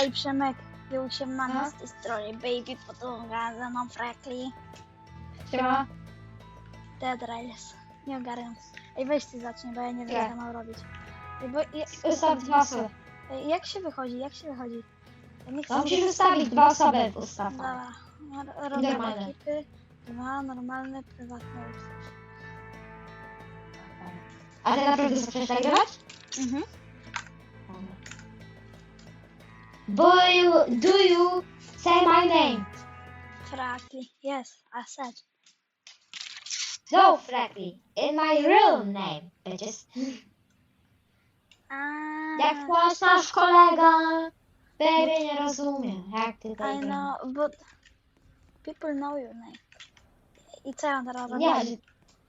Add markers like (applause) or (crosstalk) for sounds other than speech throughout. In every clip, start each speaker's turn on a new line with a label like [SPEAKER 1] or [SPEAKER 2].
[SPEAKER 1] Ej, Przemek, był się mana
[SPEAKER 2] No.
[SPEAKER 1] z tej strony, baby podłąga ze mną Frekli.
[SPEAKER 2] Siema.
[SPEAKER 1] Dead Rails. Nie ogarniam. Ej, weź ty zacznij, bo ja nie wiem,
[SPEAKER 2] Nie.
[SPEAKER 1] co mam robić. Ej, bo ja,
[SPEAKER 2] Ustaw dwa osoby.
[SPEAKER 1] ej, jak się wychodzi, jak się wychodzi? Ja nie chcę...
[SPEAKER 2] No musisz ustawić dwa osoby w ustaw.
[SPEAKER 1] Dobra, no, robię
[SPEAKER 2] Normalne.
[SPEAKER 1] ekipy. Dwa normalne, prywatne usługi.
[SPEAKER 2] A ty naprawdę chcesz nagrywać?
[SPEAKER 1] Mhm.
[SPEAKER 2] You, do you say my name?
[SPEAKER 1] Frekli, yes, I said.
[SPEAKER 2] No, Franklin. In my real name, bitches.
[SPEAKER 1] A,
[SPEAKER 2] Jak płacz nasz kolega. Baby nie rozumiem, jak ty
[SPEAKER 1] I know, but people know your name. I co ja teraz robię?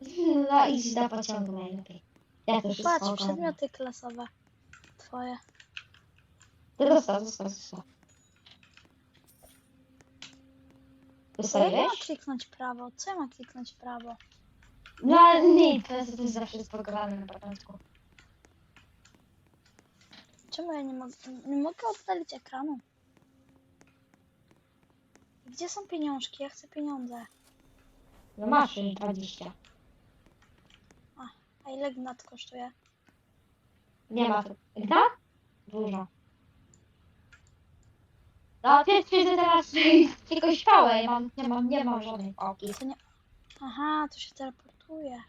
[SPEAKER 2] Nie, no idź do pociągu najlepiej. Ja to wszystko
[SPEAKER 1] Patrz,
[SPEAKER 2] ogarnę.
[SPEAKER 1] przedmioty klasowe. Twoje.
[SPEAKER 2] Zostaw, zostaw, zostaw.
[SPEAKER 1] Co ja mam
[SPEAKER 2] Zostawiłeś?
[SPEAKER 1] kliknąć prawo? Co ja mam kliknąć prawo?
[SPEAKER 2] No ale nie, to jest, to jest zawsze spokojne na początku.
[SPEAKER 1] Czemu ja nie mogę, nie mogę oddalić ekranu? Gdzie są pieniążki? Ja chcę pieniądze.
[SPEAKER 2] No masz już 20.
[SPEAKER 1] A ile gnat kosztuje?
[SPEAKER 2] Nie ma tu. Gda? Dużo. No, ty twierdzę teraz tylko śpałę, ja mam, nie mam, nie mam żadnej pałki.
[SPEAKER 1] To nie... Aha, to się teleportuje.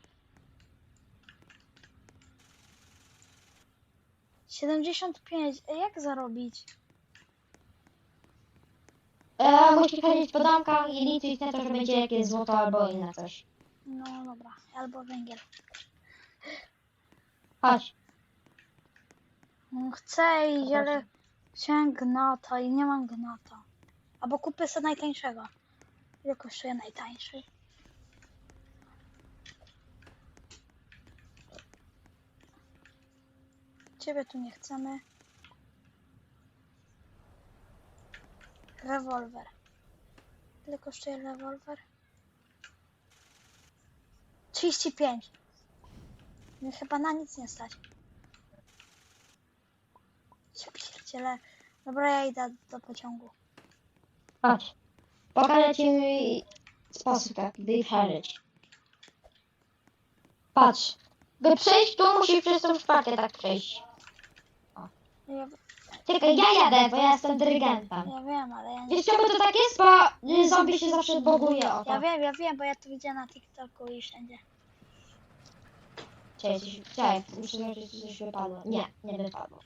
[SPEAKER 1] 75. Ej, jak zarobić?
[SPEAKER 2] E, musisz chodzić po domkach i liczyć na to, że będzie jakieś złoto albo inne coś.
[SPEAKER 1] No dobra, albo węgiel.
[SPEAKER 2] Chodź.
[SPEAKER 1] No, Chcę iść, ale chciałem gnata i nie mam gnata. Albo kupię sobie najtańszego. Ile kosztuje najtańszy? Ciebie tu nie chcemy. Rewolwer. Ile kosztuje rewolwer? 35. Mnie chyba na nic nie stać. Ja pierdzielę. Dobra, ja idę do pociągu.
[SPEAKER 2] Chodź. Pokażę ci mój sposób, jak wyjechać. Patrz. By przejść tu, musisz przez tą szparkę tak przejść.
[SPEAKER 1] Ja,
[SPEAKER 2] Czekaj, ja jadę, bo ja jestem dyrygentem.
[SPEAKER 1] ja wiem, ale ja nie...
[SPEAKER 2] Wiesz czemu to tak jest? Bo y, zombie się zawsze boguje o to.
[SPEAKER 1] Ja wiem, ja wiem, bo ja to widziałam na TikToku i wszędzie.
[SPEAKER 2] Cześć, cześć, muszę zobaczyć, czy coś wypadło. Nie, nie wypadło.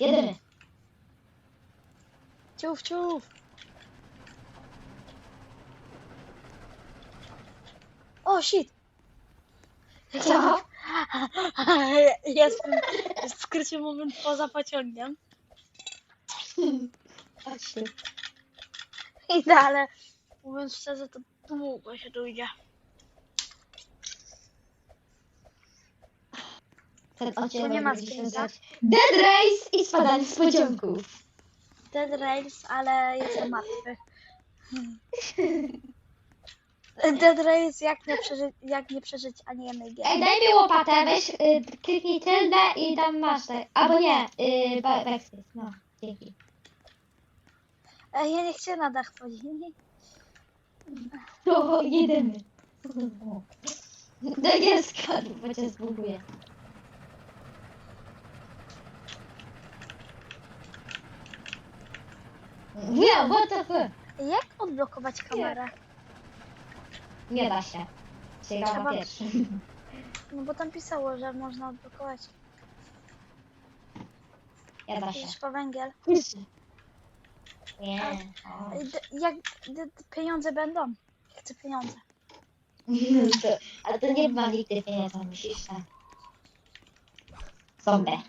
[SPEAKER 2] Jedyny.
[SPEAKER 1] Ciuf, ciuf! O, shit!
[SPEAKER 2] Co? (laughs)
[SPEAKER 1] Jestem w skrócie moment poza pociągiem.
[SPEAKER 2] Chodź tu.
[SPEAKER 1] Idę, ale mówiąc szczerze, to długo się tu idzie.
[SPEAKER 2] Ten
[SPEAKER 1] Tu nie ma
[SPEAKER 2] będzie się
[SPEAKER 1] zdjęcia.
[SPEAKER 2] nazywać Dead Race i spadanie z pociągów.
[SPEAKER 1] Dead Rails, ale jestem martwy. (laughs) Dead Rails, jak nie przeżyć, jak nie przeżyć ani jednej gier.
[SPEAKER 2] Ej, daj mi łopatę, weź, y, kliknij tylne i tam masz tak. Albo nie, y, ba- backspace, no, dzięki.
[SPEAKER 1] Ej, ja nie chcę na dach wchodzić.
[SPEAKER 2] O, jedyny. No jest skąd, bo cię zbuguje. Nie, what the fuck?
[SPEAKER 1] Jak odblokować kamerę?
[SPEAKER 2] Nie da się.
[SPEAKER 1] Trzeba-
[SPEAKER 2] pierwszy. (laughs)
[SPEAKER 1] No bo tam pisało, że można odblokować.
[SPEAKER 2] Nie da się.
[SPEAKER 1] Idziesz po węgiel.
[SPEAKER 2] Nie.
[SPEAKER 1] Ej, d- Jak d- d- pieniądze będą? Chcę pieniądze.
[SPEAKER 2] To, (laughs) ale to nie ma nigdy pieniędzy, musisz tak. Zombie.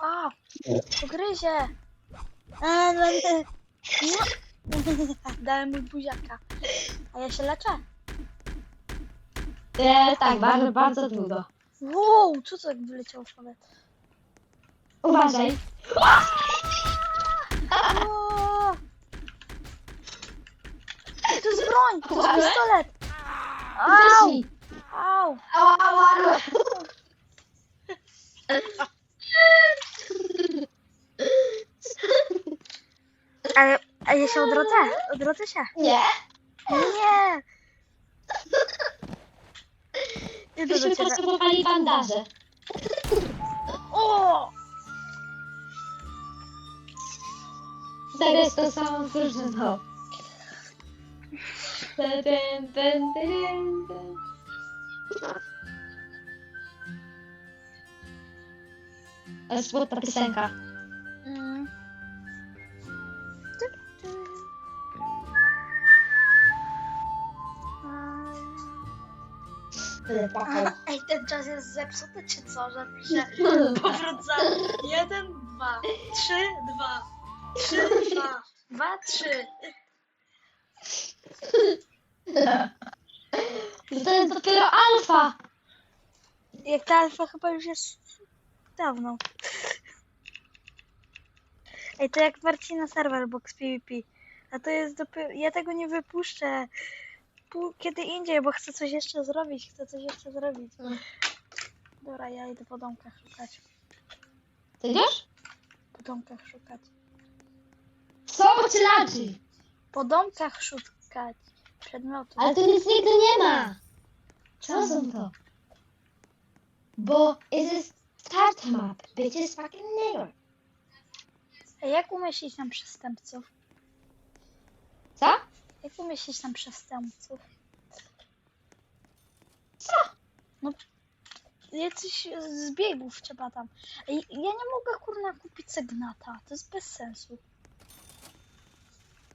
[SPEAKER 1] O! Pogryzie! Eee, no. (laughs) Dałem mi buziaka. A ja się leczę.
[SPEAKER 2] E, tak, bardzo, bardzo długo.
[SPEAKER 1] Wow, co to jak wyleciało w powietrze?
[SPEAKER 2] Uważaj.
[SPEAKER 1] To jest broń! To jest
[SPEAKER 2] Ale?
[SPEAKER 1] pistolet! Au!
[SPEAKER 2] Uderzyj.
[SPEAKER 1] Au!
[SPEAKER 2] Ała, ała, ała. (laughs)
[SPEAKER 1] Ale, a ja się odrodzę, odrodzę się.
[SPEAKER 2] Nie.
[SPEAKER 1] Nie! Idę do
[SPEAKER 2] Byśmy
[SPEAKER 1] ciebie.
[SPEAKER 2] potrzebowali bandaże.
[SPEAKER 1] O!
[SPEAKER 2] Zagrać to samą drużyną. Ten, ten. Ale smutna piosenka.
[SPEAKER 1] Mm. A, Ej, ten czas jest zepsuty, czy co? Że pisze (laughs) powrót za jeden, dwa, trzy, dwa, trzy, dwa, dwa, trzy.
[SPEAKER 2] To jest dopiero alfa.
[SPEAKER 1] Jak ta alfa chyba już jest dawno. Ej, to jak Marcina serwer box PvP. A to jest dopiero... Ja tego nie wypuszczę. Kiedy indziej, bo chcę coś jeszcze zrobić. Chcę coś jeszcze zrobić.
[SPEAKER 2] Mm.
[SPEAKER 1] Dobra, ja idę po domkach szukać.
[SPEAKER 2] Ty idziesz?
[SPEAKER 1] Po domkach szukać.
[SPEAKER 2] Co? Czy ladzi?
[SPEAKER 1] Po domkach szukać. Przedmiotów.
[SPEAKER 2] Ale tu nic nigdy nie ma. Co są to? Bo is a start map, bitches fucking nigger.
[SPEAKER 1] Ej, jak umieścić tam przestępców?
[SPEAKER 2] Co?
[SPEAKER 1] Jak umieścić tam przestępców?
[SPEAKER 2] Co?
[SPEAKER 1] No, jacyś z biegów trzeba tam. Ej, ja nie mogę kurna kupić segnata. To jest bez sensu.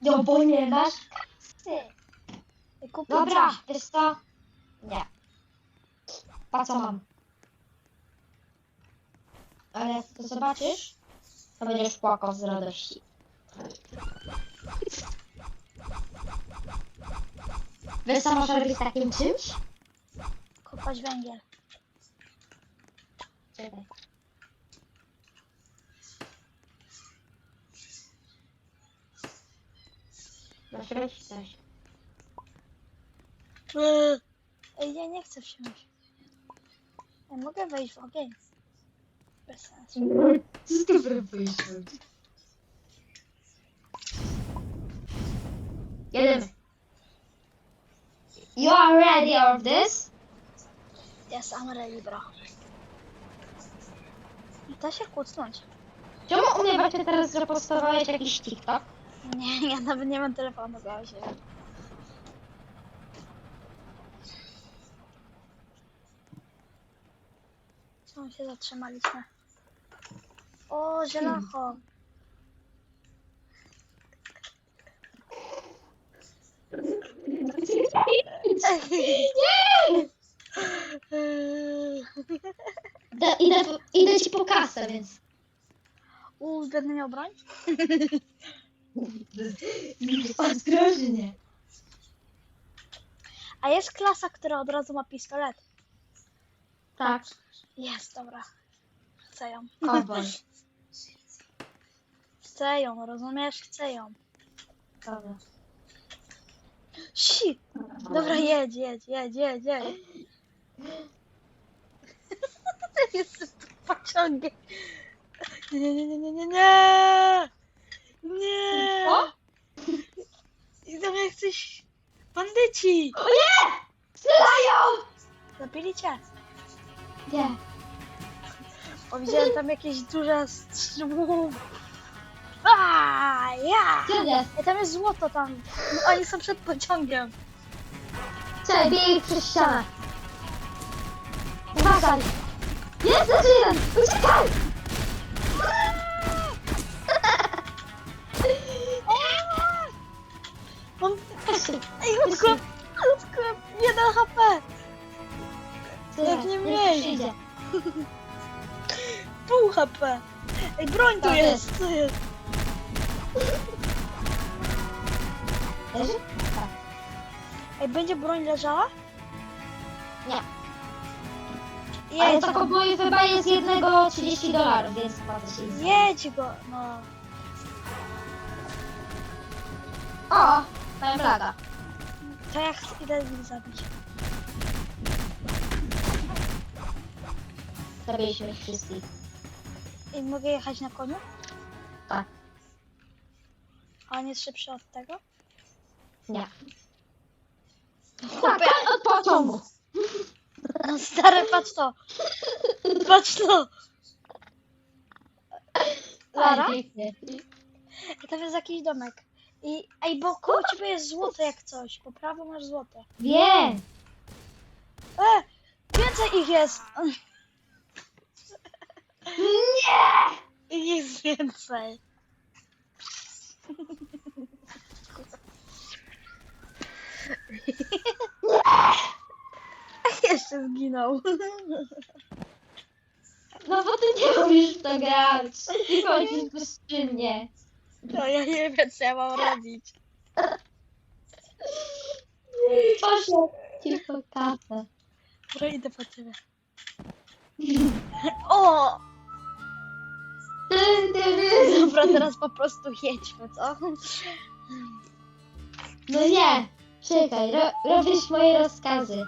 [SPEAKER 2] No bo nie masz kasy.
[SPEAKER 1] Ej, kupię
[SPEAKER 2] Dobra,
[SPEAKER 1] coś.
[SPEAKER 2] wiesz co? Nie. Pa co mam? Ale jak to zobaczysz, to będziesz płakał z radości. Wiesz co można robić z takim czymś?
[SPEAKER 1] Kopać węgiel.
[SPEAKER 2] Czekaj. Masz robić coś.
[SPEAKER 1] Eee. Ej, ja nie chcę wsiąść. Ja mogę wejść w ogień. Bez sensu.
[SPEAKER 2] Dobry wyjście. Jedziemy. You are ready of this?
[SPEAKER 1] Yes, I'm ready, bro. Da się kucnąć.
[SPEAKER 2] Czemu u mnie właśnie teraz zapostowałeś jakiś TikTok?
[SPEAKER 1] Nie, (laughs) ja nawet nie mam telefonu, zdało się. Co się zatrzymaliśmy? O, żelacho.
[SPEAKER 2] Nie! Da, idę, idę ci po kasę, więc...
[SPEAKER 1] Uuu, będę miał broń?
[SPEAKER 2] Ostrożnie.
[SPEAKER 1] A jest klasa, która od razu ma pistolet.
[SPEAKER 2] Tak.
[SPEAKER 1] Jest, dobra. Chcę ją.
[SPEAKER 2] Cowboy.
[SPEAKER 1] Chcę ją, rozumiesz? Chcę ją.
[SPEAKER 2] Dobra.
[SPEAKER 1] Si! Dobra, jedź, jedź, jedź, jedź, jedź. (laughs) Jestem tu pociągiem. Nie, nie, nie, nie, nie, nie! Nie!
[SPEAKER 2] Co?
[SPEAKER 1] Idą jacyś bandyci!
[SPEAKER 2] O nie! Strzelają!
[SPEAKER 1] Zabili cię.
[SPEAKER 2] Nie.
[SPEAKER 1] O, widziałem tam jakieś duże strzały. A, ja!
[SPEAKER 2] Jest?
[SPEAKER 1] Ej, tam jest złoto tam. No, oni są przed pociągiem.
[SPEAKER 2] Czekaj, bieg przez ścianę. Uważaj! Jest jeszcze jeden! Uciekaj! (laughs)
[SPEAKER 1] Mam... Ej, utkłem! Utkłem! Jeden HP! Jak nie mniej. (laughs) Pół HP! Ej, broń tu
[SPEAKER 2] Tak
[SPEAKER 1] jest! Co jest?
[SPEAKER 2] Leży? Tak.
[SPEAKER 1] Ej, będzie broń leżała?
[SPEAKER 2] Nie. Ale
[SPEAKER 1] Jedź,
[SPEAKER 2] to koboj chyba jest jednego 30 dolarów, więc płacę się za-
[SPEAKER 1] jedź go! No.
[SPEAKER 2] O! Mam laga.
[SPEAKER 1] To ja chcę, idę ich zabić.
[SPEAKER 2] Zabiliśmy ich wszystkich.
[SPEAKER 1] Ej, mogę jechać na koniu?
[SPEAKER 2] Tak.
[SPEAKER 1] A on jest szybszy od tego?
[SPEAKER 2] Nie.
[SPEAKER 1] Chłopie,
[SPEAKER 2] Tak, od pociągu.
[SPEAKER 1] no stary, patrz to. Patrz to. Lara? I tam jest jakiś domek. I, ej, bo koło ciebie jest złoto jak coś. Po prawo masz złoto.
[SPEAKER 2] Wiem.
[SPEAKER 1] E, więcej ich jest.
[SPEAKER 2] Nie! (laughs)
[SPEAKER 1] Ich jest więcej. (laughs) Jeszcze zginął.
[SPEAKER 2] No bo ty nie umiesz w to grać. Ty chodzisz bezczynnie.
[SPEAKER 1] No ja nie wiem co ja mam robić.
[SPEAKER 2] Poszło ci pokażę.
[SPEAKER 1] Dobra, idę po ciebie. (laughs) O! (laughs) Dobra, teraz po prostu jedźmy, co?
[SPEAKER 2] No nie. Czekaj, ro, robisz moje rozkazy.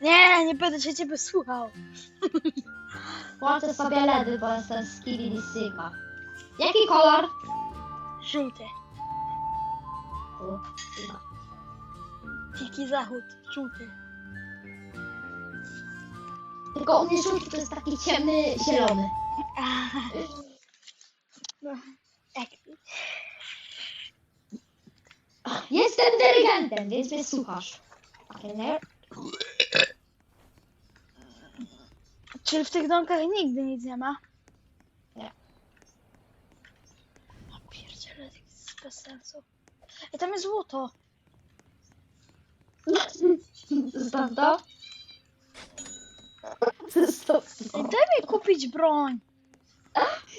[SPEAKER 1] Nie, nie będę się ciebie słuchał. (laughs)
[SPEAKER 2] Włączę sobie LEDy, bo jestem z Sigma. Jaki kolor?
[SPEAKER 1] Żółty. Dziki zachód. Żółty.
[SPEAKER 2] Tylko u mnie żółty to jest taki ciemny zielony.
[SPEAKER 1] No, jak
[SPEAKER 2] Jestem dyrygentem, więc mnie słuchasz. Okej, nie?
[SPEAKER 1] Czyli w tych domkach nigdy nic nie ma?
[SPEAKER 2] Nie.
[SPEAKER 1] A pierdziele, to jest bez sensu. I tam jest złoto. (laughs)
[SPEAKER 2] Zostaw to.
[SPEAKER 1] Daj mi kupić broń.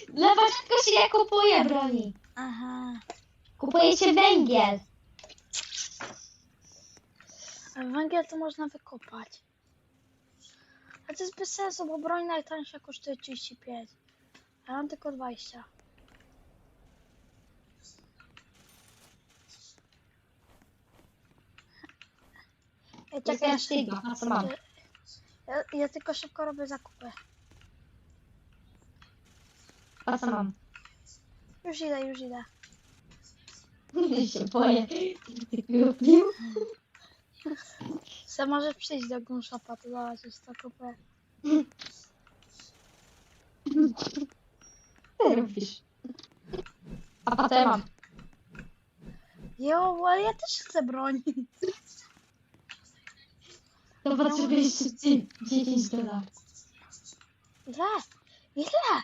[SPEAKER 2] Dla początku się nie kupuje broni.
[SPEAKER 1] Aha.
[SPEAKER 2] Kupuje się węgiel.
[SPEAKER 1] A węgiel to można wykopać. A to jest bez sensu, bo broń najtańsza kosztuje 35. A ja mam tylko 20. Ej, czekaj,
[SPEAKER 2] Czekaj,
[SPEAKER 1] ja,
[SPEAKER 2] Sigma, a co mam?
[SPEAKER 1] Ja, ja tylko szybko robię zakupy.
[SPEAKER 2] A co mam?
[SPEAKER 1] Już idę, już idę. (laughs)
[SPEAKER 2] Nie się boję. Kupił?
[SPEAKER 1] Se (laughs) możesz przyjść do gun shopa, to zobaczysz (laughs) co kupuję.
[SPEAKER 2] Co robisz? A ja mam?
[SPEAKER 1] Jo, ale ja też chcę broń.
[SPEAKER 2] To potrzebuję jeszcze 10 dolarów.
[SPEAKER 1] Ile? Ile?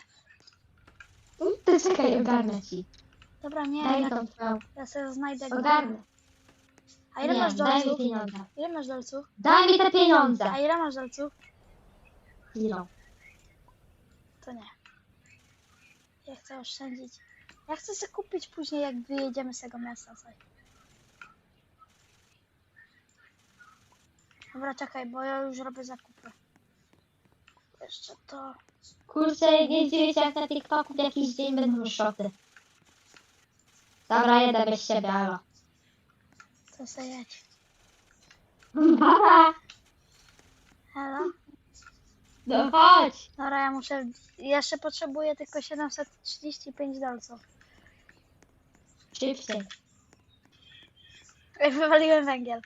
[SPEAKER 2] To czekaj, ogarnę ci.
[SPEAKER 1] Dobra, nie,
[SPEAKER 2] Daj
[SPEAKER 1] ja,
[SPEAKER 2] tą twoją.
[SPEAKER 1] ja sobie znajdę go.
[SPEAKER 2] Ogarnę.
[SPEAKER 1] A ile
[SPEAKER 2] Nie,
[SPEAKER 1] masz
[SPEAKER 2] daj mi
[SPEAKER 1] dolców?
[SPEAKER 2] pieniądze.
[SPEAKER 1] Ile masz dolców?
[SPEAKER 2] Daj mi te pieniądze.
[SPEAKER 1] A ile masz dolców?
[SPEAKER 2] Chwilą.
[SPEAKER 1] To nie. Ja chcę oszczędzić. Ja chcę sobie kupić później, jak wyjedziemy z tego miasta coś. Dobra, czekaj, bo ja już robię zakupy. Jeszcze to.
[SPEAKER 2] Kurczę, nie dziwię się jak na TikToku w jakiś dzień będą szoty. Dobra, jedę bez siebie, alo.
[SPEAKER 1] Jedź.
[SPEAKER 2] Mama!
[SPEAKER 1] Halo?
[SPEAKER 2] No chodź!
[SPEAKER 1] Dobra, ja muszę. Jeszcze potrzebuję tylko 735 dolców.
[SPEAKER 2] Szybciej.
[SPEAKER 1] Ej, Wywaliłem węgiel.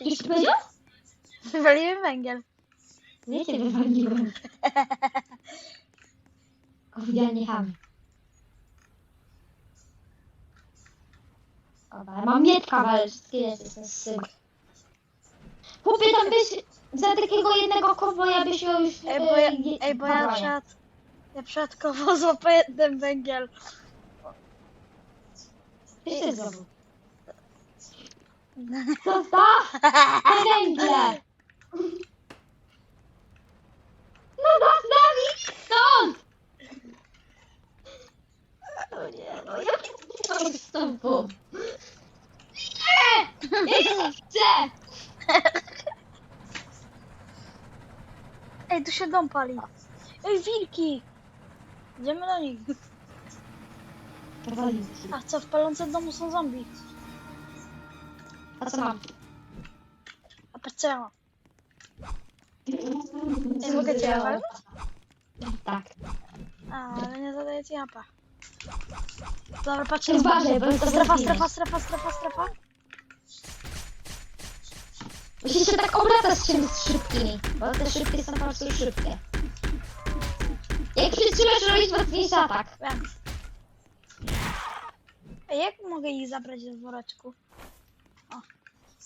[SPEAKER 2] Już powiedział?
[SPEAKER 1] Wywaliłem węgiel.
[SPEAKER 2] Nie cię wywaliłem. (laughs) Oficjalnie chamy. Dobra, ja mam wszystkie jest, jestem syk. Chłopie, tam byś za takiego jednego konwoja byś miał już...
[SPEAKER 1] Ej, bo ja,
[SPEAKER 2] e, je-
[SPEAKER 1] ej, bo ja. Ja przypadkowo złapałem ten węgiel.
[SPEAKER 2] Jeszcze znowu. Zostaw te węgle! No zostaw ich stąd! O nie, no ja nie z tobą. Nie! Nie chcę!
[SPEAKER 1] Ej, tu się dom pali. Ej, wilki! Idziemy do nich. A co, w palącym domu są zombie.
[SPEAKER 2] A co mam?
[SPEAKER 1] A patrz co ja mam. Ej, mogę cię?
[SPEAKER 2] Tak.
[SPEAKER 1] A, ale nie zadaje ci japa. Dobra, patrzę.
[SPEAKER 2] Uważaj, bo to
[SPEAKER 1] Strefa, strefa, strefa, strefa, strefa.
[SPEAKER 2] Musisz się tak obracać z czymś szybkimi, bo te szybkie są po prostu szybkie. Jak przytrzymasz robić mocniejszy atak.
[SPEAKER 1] Wiem. Ej, jak mogę ich zabrać do woreczku?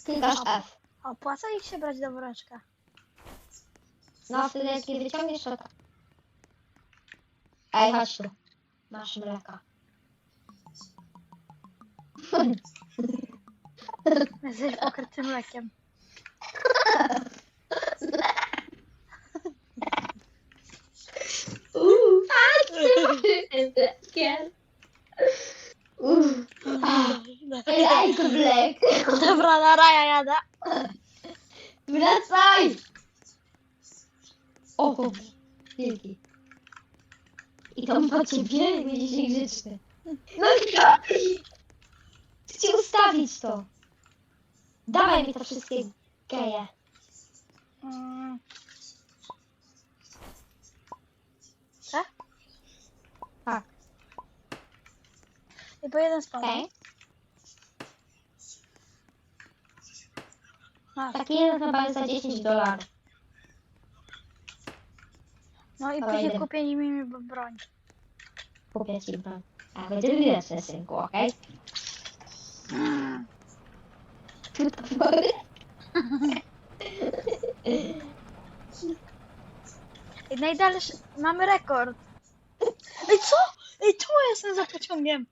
[SPEAKER 2] Klikasz F.
[SPEAKER 1] Opłaca ich się brać do woreczka.
[SPEAKER 2] No wtedy jak je wyciągniesz, to tak. Ej, chodź tu. Masz mleka. (laughs)
[SPEAKER 1] Jesteś pokrytym mlekiem. (laughs)
[SPEAKER 2] Uuu, mlekiem. Uuu, ej, to mlek.
[SPEAKER 1] Dobra, na raja jadę.
[SPEAKER 2] Wracaj! O, wielki. I to po ciebie będziesz niegrzeczny. No i co? Chcę ci ustawić to. Dawaj mi to wszystkie geje.
[SPEAKER 1] Mm. Co?
[SPEAKER 2] Tak.
[SPEAKER 1] I po jeden spadł.
[SPEAKER 2] Okej.
[SPEAKER 1] Masz.
[SPEAKER 2] Taki jeden chyba jest za 10 dolarów.
[SPEAKER 1] No i
[SPEAKER 2] Dobra,
[SPEAKER 1] później
[SPEAKER 2] idę.
[SPEAKER 1] kupię mi broń.
[SPEAKER 2] Kupię ci broń. A będzie widoczne, synku, okej?
[SPEAKER 1] I najdalszy... Mamy rekord. Ej, co? Ej, tu jestem za pociągiem.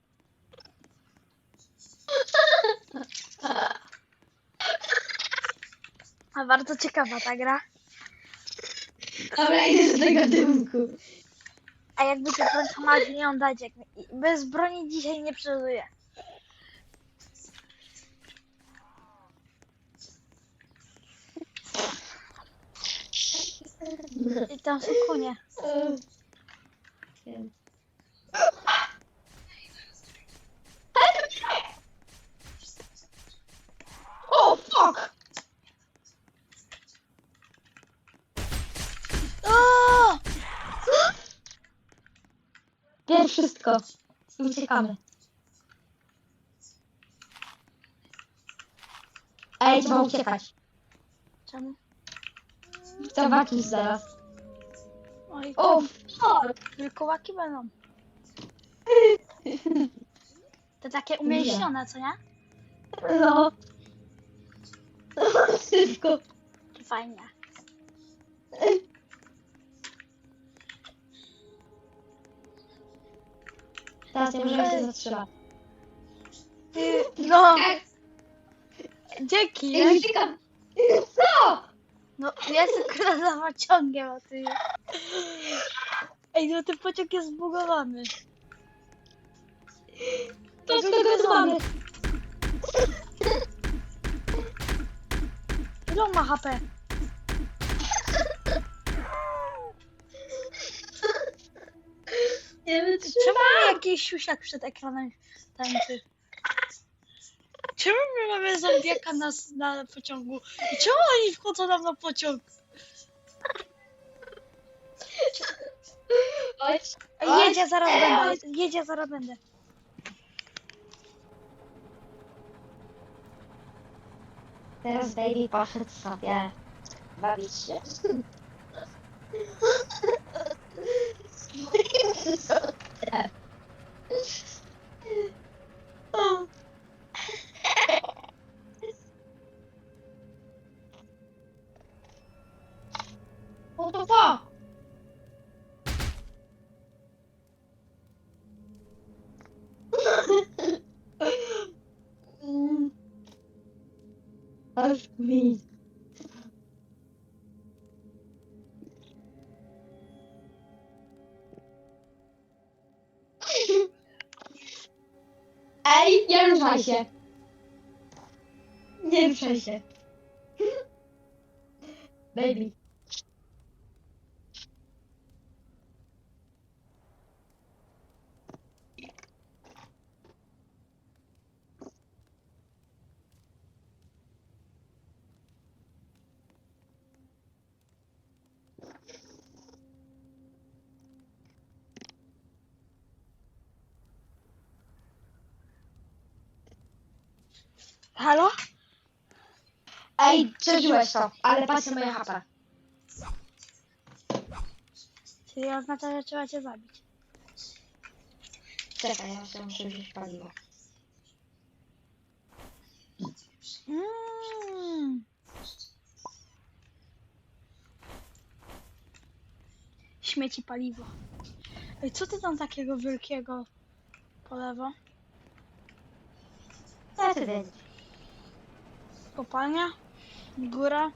[SPEAKER 1] A bardzo ciekawa ta gra.
[SPEAKER 2] Dobra, idę do tego dymku.
[SPEAKER 1] A jakby cię broń to masz mi ją dać. Jak... Bez broni dzisiaj nie przeżyję. I tam są konie.
[SPEAKER 2] Wszystko. Uciekamy. Ej, trzeba uciekać.
[SPEAKER 1] Czemu?
[SPEAKER 2] Chcę walczyć zaraz.
[SPEAKER 1] Oj,
[SPEAKER 2] O,
[SPEAKER 1] tam
[SPEAKER 2] fuck!
[SPEAKER 1] wilkołaki będą. To takie umięśnione, co nie?
[SPEAKER 2] No. Szybko.
[SPEAKER 1] Fajnie.
[SPEAKER 2] Teraz nie możemy się zatrzymać. (laughs)
[SPEAKER 1] No, dzięki.
[SPEAKER 2] Ej,
[SPEAKER 1] nie?
[SPEAKER 2] uciekam. Co?
[SPEAKER 1] No, ja jestem akurat za pociągiem, a ty... Ej, no ten pociąg jest zbugowany.
[SPEAKER 2] To skąd go mamy?
[SPEAKER 1] Ile on ma HP?
[SPEAKER 2] Nie wiem,
[SPEAKER 1] Czemu my jakiś siusiak przed ekranem tańczy? Czemu my mamy zombiaka na, na pociągu? I czemu oni wchodzą nam na pociąg?
[SPEAKER 2] Chodź.
[SPEAKER 1] Jedzie, zaraz będę. Jedzie, zaraz będę.
[SPEAKER 2] Teraz baby poszedł sobie bawić się. What the fuck? Mm. Aż mi. Ruszaj się. Nie ruszaj się. (laughs) Baby.
[SPEAKER 1] Halo?
[SPEAKER 2] Ej, przeżyłeś to, ale patrz na moje HP.
[SPEAKER 1] Czyli oznacza, że trzeba cię zabić.
[SPEAKER 2] Czekaj, ja jeszcze muszę wziąć paliwo.
[SPEAKER 1] Mm. Śmieci paliwo. Ej, co ty tam takiego wielkiego po lewo?
[SPEAKER 2] Co ty wiedzieć?
[SPEAKER 1] Kopalnia? Góra?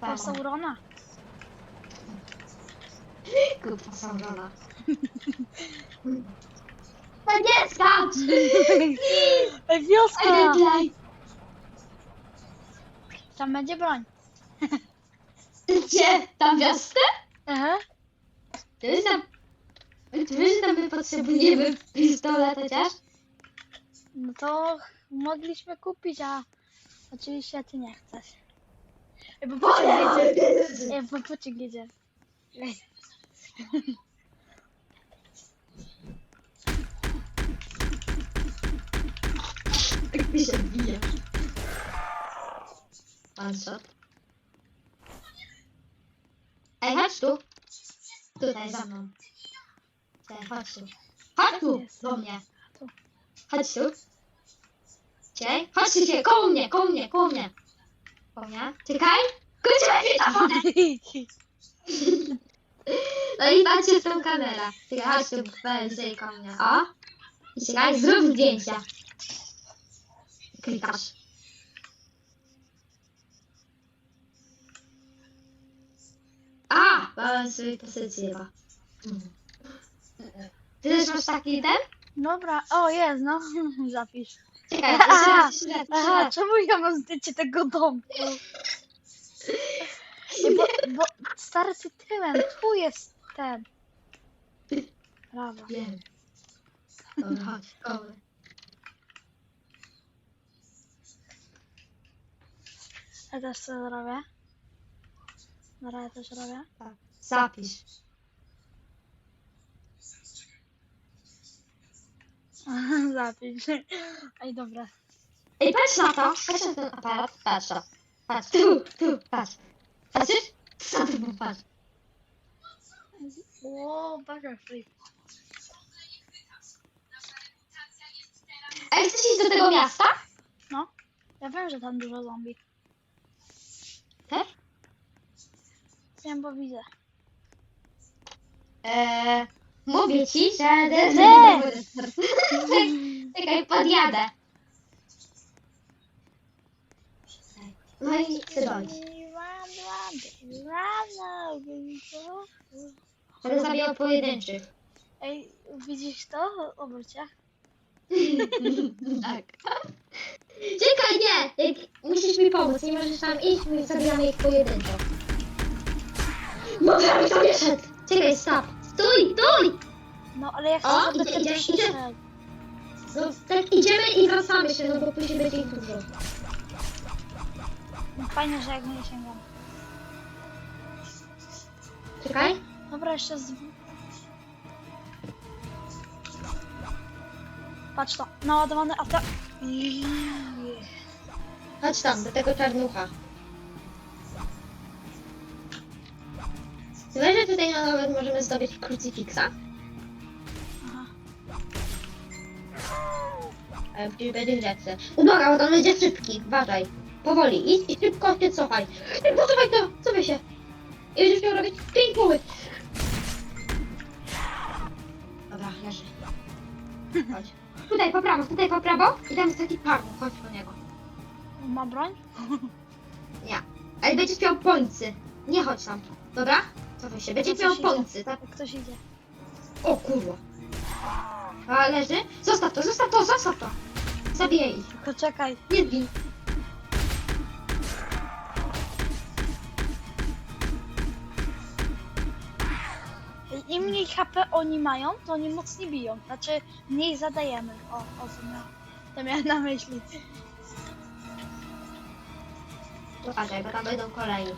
[SPEAKER 2] Baba.
[SPEAKER 1] Saurona?
[SPEAKER 2] Kupa Saurona. No (laughs) nie skacz! (laughs)
[SPEAKER 1] Ej, wioska! Tam będzie broń.
[SPEAKER 2] Gdzie? Tam wiosnę?
[SPEAKER 1] Aha.
[SPEAKER 2] To jest tam... Czy wiesz, że tam my potrzebujemy pistolet chociaż?
[SPEAKER 1] No to mogliśmy kupić, a oczywiście ty nie chcesz. Ej, bo pociąg jedzie. Ej, bo pociąg jedzie. Ej.
[SPEAKER 2] Jak ty się bije. Shot. Ej, chodź tu. Tutaj za mną. Ej, chodź tu. Chodź tu do mnie. Chodź tu. Czekaj. Chodź tu się, koło mnie, koło mnie, koło mnie. Koło mnie. Czekaj. Kurczę, mi ta wodę. (laughs) No i patrzcie w tą kamerę. Czekaj, chodź tu, koło mnie. O. I czekaj, zrób zdjęcia. Klikasz. A! Sobie pozycję. Ty też masz taki ten?
[SPEAKER 1] Dobra, o jest, no. (laughs) Zapisz.
[SPEAKER 2] Czekaj, jeszcze raz, jeszcze raz, jeszcze
[SPEAKER 1] Aha,
[SPEAKER 2] raz.
[SPEAKER 1] czemu ja mam zdjęcie tego domku? Ej, bo, bo stary ty tyłem, tu jest ten. Brawo.
[SPEAKER 2] Wiem. Dobra, (laughs) chodź.
[SPEAKER 1] Ja też co zrobię? Dobra, ja też robię.
[SPEAKER 2] Tak. Zapisz. (laughs)
[SPEAKER 1] Zapisz. Ej, dobra.
[SPEAKER 2] Ej, patrz na to. Patrz na ten aparat. Patrz to. Patrz, tu, tu, patrz. Patrzysz? Co ty mu patrz?
[SPEAKER 1] O, butterfly.
[SPEAKER 2] Ej, chcesz iść do tego miasta?
[SPEAKER 1] No, ja wiem, że tam dużo zombie.
[SPEAKER 2] Też?
[SPEAKER 1] Wiem, bo widzę.
[SPEAKER 2] Eee, mówię ci, że...
[SPEAKER 1] Nie! (laughs)
[SPEAKER 2] Czekaj, podjadę. No i chcę dojść. Będę zabijał pojedynczych.
[SPEAKER 1] Ej, widzisz to? Obróć się. (laughs)
[SPEAKER 2] tak. Czekaj, nie! Jak musisz mi pomóc, nie możesz tam iść, my zabijamy ich pojedynczo. No prawie to nie szedł! Czekaj, stop! Stój, stój!
[SPEAKER 1] No, ale ja chcę,
[SPEAKER 2] O, idzie, idzie. No tak idziemy i wracamy się, no bo później będzie ich dużo.
[SPEAKER 1] No, fajnie, że jak nie sięgam.
[SPEAKER 2] Czekaj.
[SPEAKER 1] Dobra, jeszcze z... Patrz to, naładowany atak.
[SPEAKER 2] Chodź tam, do tego czarnucha. Wiesz, że tutaj na nawet możemy zdobyć krucyfiksa?
[SPEAKER 1] Aha.
[SPEAKER 2] Ale gdzieś będzie lepsze. Uwaga, bo on będzie szybki, uważaj. Powoli, idź i szybko się cofaj. Szybko cofaj to, cofaj się. I będziesz miał robić pięć poły. Dobra, leży. Chodź. Tutaj po prawo, tutaj po prawo. I tam jest taki park, chodź po niego.
[SPEAKER 1] Ma broń?
[SPEAKER 2] Nie. Ale będziesz miał pońcy. Nie chodź tam. Dobra? Cofaj się. Będziesz
[SPEAKER 1] No
[SPEAKER 2] miał pońcy, tak?
[SPEAKER 1] Ktoś idzie.
[SPEAKER 2] O kurwa. A leży? Zostaw to, zostaw to, zostaw to. Zabijaj ich.
[SPEAKER 1] Tylko czekaj.
[SPEAKER 2] Nie bij.
[SPEAKER 1] Im mniej HP oni mają, to oni mocniej biją. Znaczy, mniej zadajemy. O, o to miałem, to miałem na myśli.
[SPEAKER 2] Poczekaj, bo tam będą kolejni.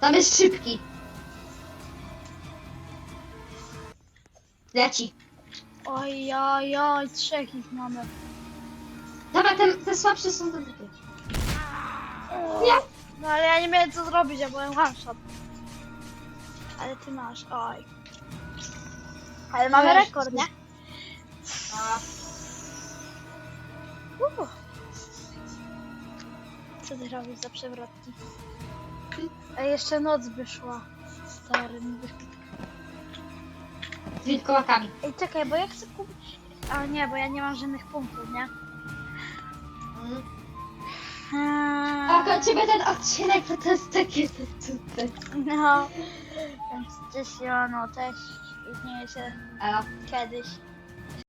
[SPEAKER 2] Tam jest szybki. Leci.
[SPEAKER 1] Oj, oj, oj, trzech ich mamy.
[SPEAKER 2] Dobra, te, te słabsze są do dupy. Nie.
[SPEAKER 1] No ale ja nie miałem co zrobić, ja byłem one shot. Ale ty masz, oj. Ale mamy rekord, nie?
[SPEAKER 2] A.
[SPEAKER 1] Co ty robisz za przewrotki? A jeszcze noc by szła. Stary. mi by-
[SPEAKER 2] z wilkołakami.
[SPEAKER 1] Ej, czekaj, bo ja chcę kupić... A nie, bo ja nie mam żadnych punktów, nie?
[SPEAKER 2] Mm.
[SPEAKER 1] Eee,
[SPEAKER 2] A kończymy ten odcinek, bo to jest takie tutaj.
[SPEAKER 1] No. Więc cześć, Jono, też. Widzimy się
[SPEAKER 2] Elo.
[SPEAKER 1] kiedyś.